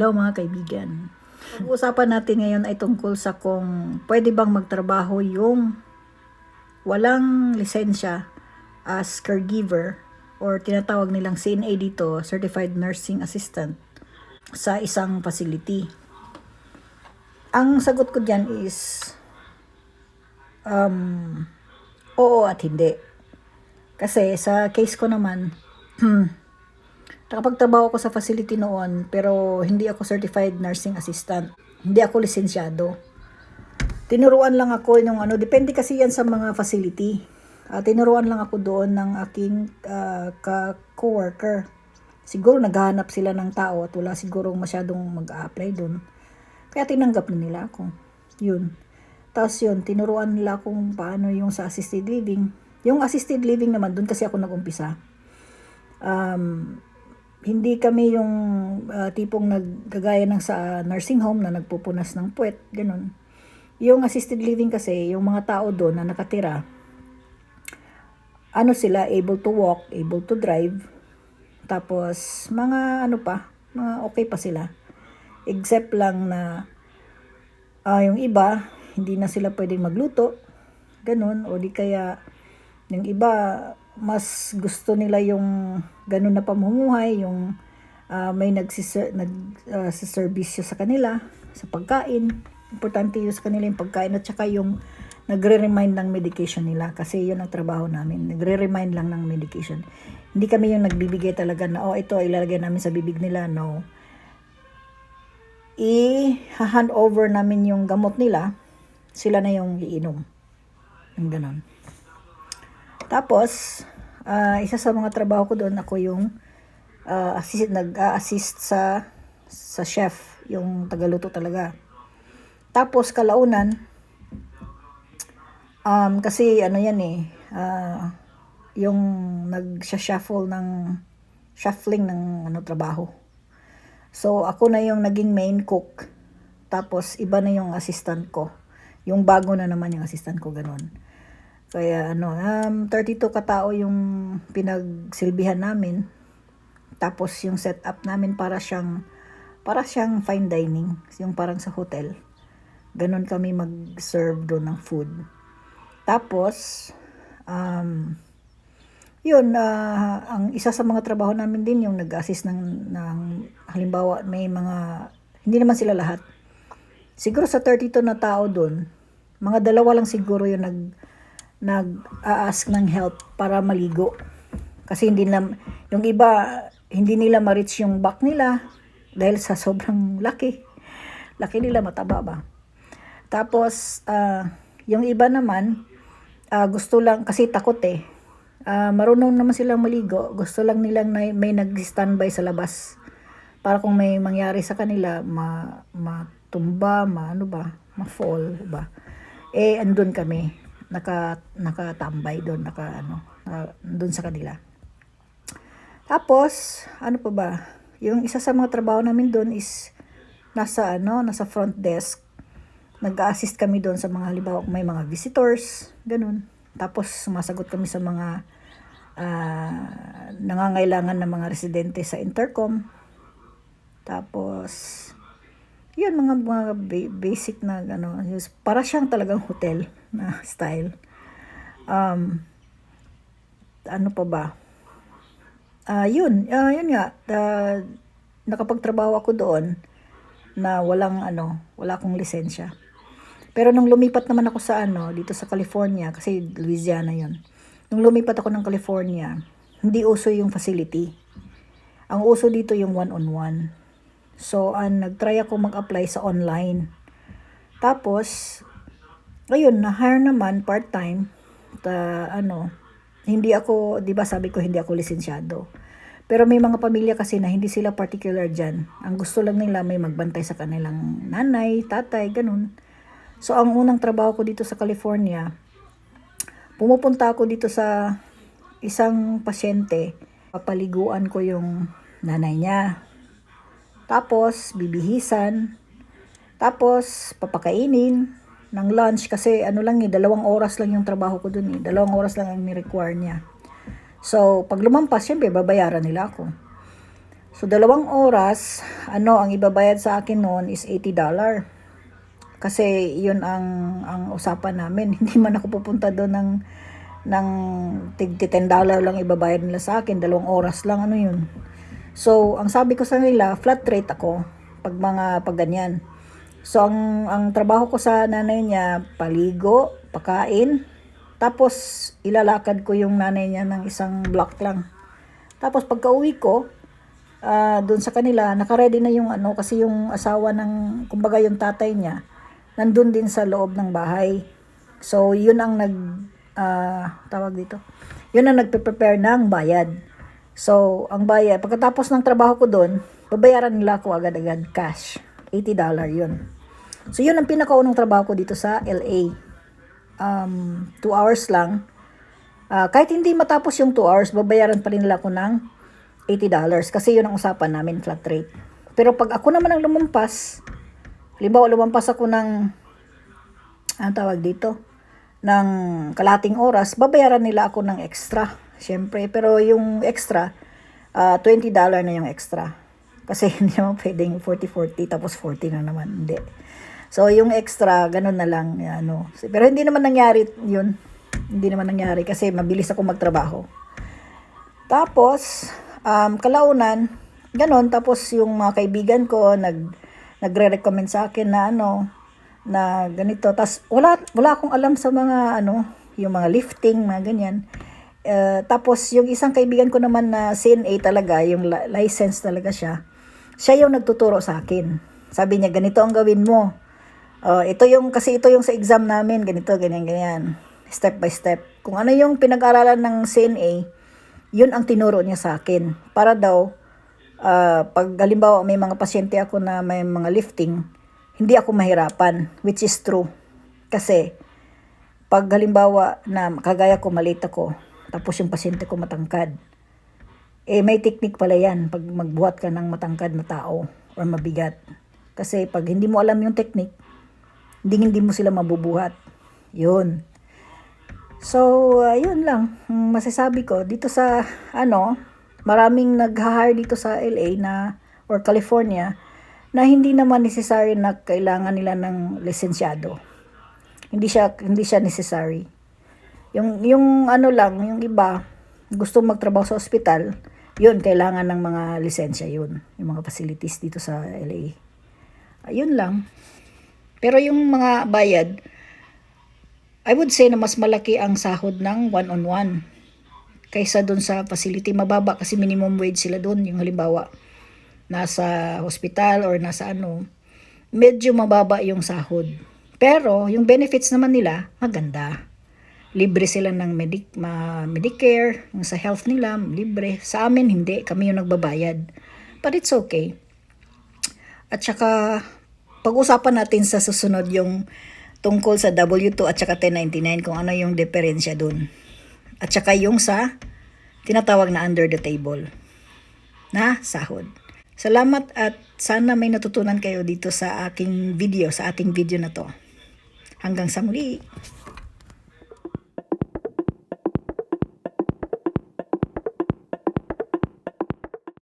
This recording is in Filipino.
Hello mga kaibigan. Pag-uusapan natin ngayon ay tungkol sa kung pwede bang magtrabaho yung walang lisensya as caregiver or tinatawag nilang CNA dito, Certified Nursing Assistant, sa isang facility. Ang sagot ko dyan is um, oo at hindi. Kasi sa case ko naman, Nakapagtrabaho ako sa facility noon, pero hindi ako certified nursing assistant. Hindi ako lisensyado. Tinuruan lang ako yung ano, depende kasi yan sa mga facility. Ah, tinuruan lang ako doon ng aking ah, ka coworker. Siguro naghahanap sila ng tao at wala siguro masyadong mag-a-apply doon. Kaya tinanggap na nila ako. Yun. Tapos yun, tinuruan nila kung paano yung sa assisted living. Yung assisted living naman, doon kasi ako nag-umpisa. Um, hindi kami yung ah, tipong naggagaya ng sa nursing home na nagpupunas ng puwet, ganun. Yung assisted living kasi, yung mga tao doon na nakatira, ano sila, able to walk, able to drive, tapos mga ano pa, mga okay pa sila. Except lang na ah, yung iba, hindi na sila pwedeng magluto, ganun, o di kaya yung iba, mas gusto nila yung ganun na pamumuhay, yung ah, may nagsiser, nag, ah, sa kanila, sa pagkain. Importante yung sa kanila yung pagkain at saka yung nagre-remind ng medication nila kasi yun ang trabaho namin. Nagre-remind lang ng medication. Hindi kami yung nagbibigay talaga na, oh, ito ilalagay namin sa bibig nila. No. I-hand over namin yung gamot nila. Sila na yung iinom. Yung ganun. Tapos, ah, isa sa mga trabaho ko doon, ako yung ah, assist, nag-assist sa sa chef, yung tagaluto talaga. Tapos, kalaunan, um, kasi ano yan eh, ah, yung nag-shuffle ng, shuffling ng ano, trabaho. So, ako na yung naging main cook. Tapos, iba na yung assistant ko. Yung bago na naman yung assistant ko, ganun. Kaya ano, um, 32 katao yung pinagsilbihan namin. Tapos yung setup namin para siyang para siyang fine dining, yung parang sa hotel. Ganon kami mag-serve doon ng food. Tapos um, yun, ah, ang isa sa mga trabaho namin din yung nag-assist ng, ng halimbawa may mga, hindi naman sila lahat. Siguro sa 32 na tao doon, mga dalawa lang siguro yung nag, nag-ask ng help para maligo. Kasi hindi nila, yung iba, hindi nila ma-reach yung back nila dahil sa sobrang laki. Laki nila, mataba ba? Tapos, ah, yung iba naman, ah, gusto lang, kasi takot eh. Ah, marunong naman silang maligo. Gusto lang nilang na, may nag-standby sa labas. Para kung may mangyari sa kanila, ma, matumba, ma, ano ba, ma-fall ba. Eh, andun kami naka nakatambay doon, naka ano, naka, doon sa kanila. Tapos, ano pa ba? Yung isa sa mga trabaho namin doon is nasa ano, nasa front desk. Nag-assist kami doon sa mga halimbawa kung may mga visitors, ganun. Tapos sumasagot kami sa mga ah, nangangailangan ng mga residente sa intercom. Tapos yun mga mga ba- basic na ano, para siyang talagang hotel na style. Um, ano pa ba? Ah, yun, ah, yun nga. ah, nakapagtrabaho ako doon na walang ano, wala akong lisensya. Pero nung lumipat naman ako sa ano, dito sa California, kasi Louisiana yun. Nung lumipat ako ng California, hindi uso yung facility. Ang uso dito yung one-on-one. So, an nag-try ako mag-apply sa online. Tapos, ayun, na-hire naman part-time. Ta, ano, hindi ako, di ba sabi ko hindi ako lisensyado. Pero may mga pamilya kasi na hindi sila particular dyan. Ang gusto lang nila may magbantay sa kanilang nanay, tatay, ganun. So, ang unang trabaho ko dito sa California, pumupunta ako dito sa isang pasyente. Papaliguan ko yung nanay niya. Tapos, bibihisan. Tapos, papakainin ng lunch kasi ano lang eh, dalawang oras lang yung trabaho ko dun eh. Dalawang oras lang ang ni-require niya. So, pag lumampas, syempre, babayaran nila ako. So, dalawang oras, ano, ang ibabayad sa akin noon is $80. Kasi, yun ang, ang usapan namin. Hindi man ako pupunta doon ng, ng tig $10 lang ibabayad nila sa akin. Dalawang oras lang, ano yun. So, ang sabi ko sa nila, flat rate ako pag mga pag ganyan. So, ang, ang trabaho ko sa nanay niya, paligo, pakain, tapos ilalakad ko yung nanay niya ng isang block lang. Tapos pagka uwi ko, ah doon sa kanila, nakaredy na yung ano, kasi yung asawa ng, kumbaga yung tatay niya, nandun din sa loob ng bahay. So, yun ang nag, ah, tawag dito, yun ang nagpe-prepare ng bayad. So, ang bayad, pagkatapos ng trabaho ko doon, babayaran nila ako agad-agad cash. $80 yun. So, yun ang pinakaunang trabaho ko dito sa LA. Um, 2 hours lang. Ah, kahit hindi matapos yung 2 hours, babayaran pa rin nila ako ng $80 kasi yun ang usapan namin, flat rate. Pero pag ako naman ang lumampas, halimbawa lumampas ako ng, ang tawag dito, ng kalating oras, babayaran nila ako ng extra. Siyempre, pero yung extra, ah, $20 na yung extra. Kasi hindi naman pwedeng 40-40 tapos 40 na naman. Hindi. So, yung extra, ganun na lang. Ano. Pero hindi naman nangyari yun. Hindi naman nangyari kasi mabilis ako magtrabaho. Tapos, um, kalaunan, ganun. Tapos yung mga kaibigan ko, nag, nagre-recommend sa akin na ano, na ganito. Tapos, wala, wala akong alam sa mga, ano, yung mga lifting, mga ganyan. Eh, tapos, yung isang kaibigan ko naman na CNA talaga, yung li- license talaga siya, siya yung nagtuturo sa akin. Sabi niya, ganito ang gawin mo. Oh, ito yung, kasi ito yung sa exam namin, ganito, ganyan, ganyan. Step by step. Kung ano yung pinag-aralan ng CNA, yun ang tinuro niya sa akin. Para daw, ah, pag halimbawa may mga pasyente ako na may mga lifting, hindi ako mahirapan, which is true. Kasi, pag halimbawa na kagaya ko, maliit ako, tapos yung pasyente ko matangkad, eh may technique pala yan pag magbuhat ka ng matangkad na tao or mabigat. Kasi pag hindi mo alam yung technique, hindi hindi mo sila mabubuhat. Yun. So, uh, yun lang. Ang masasabi ko, dito sa, ano, maraming nag-hire dito sa LA na, or California, na hindi naman necessary na kailangan nila ng lisensyado. Hindi siya, hindi siya necessary. Yung, yung ano lang, yung iba, gusto magtrabaho sa ospital, yun, kailangan ng mga lisensya yun. Yung mga facilities dito sa LA. Ayun lang. Pero yung mga bayad, I would say na mas malaki ang sahod ng one-on-one kaysa doon sa facility. Mababa kasi minimum wage sila doon. Yung halimbawa, nasa hospital or nasa ano, medyo mababa yung sahod. Pero yung benefits naman nila, maganda. Libre sila ng medic, ma, Medicare, yung sa health nila, libre. Sa amin, hindi. Kami yung nagbabayad. But it's okay. At saka, pag-usapan natin sa susunod yung tungkol sa W2 at saka 1099 kung ano yung diferensya dun. At saka yung sa tinatawag na under the table na sahod. Salamat at sana may natutunan kayo dito sa aking video, sa ating video na to. Hanggang sa muli.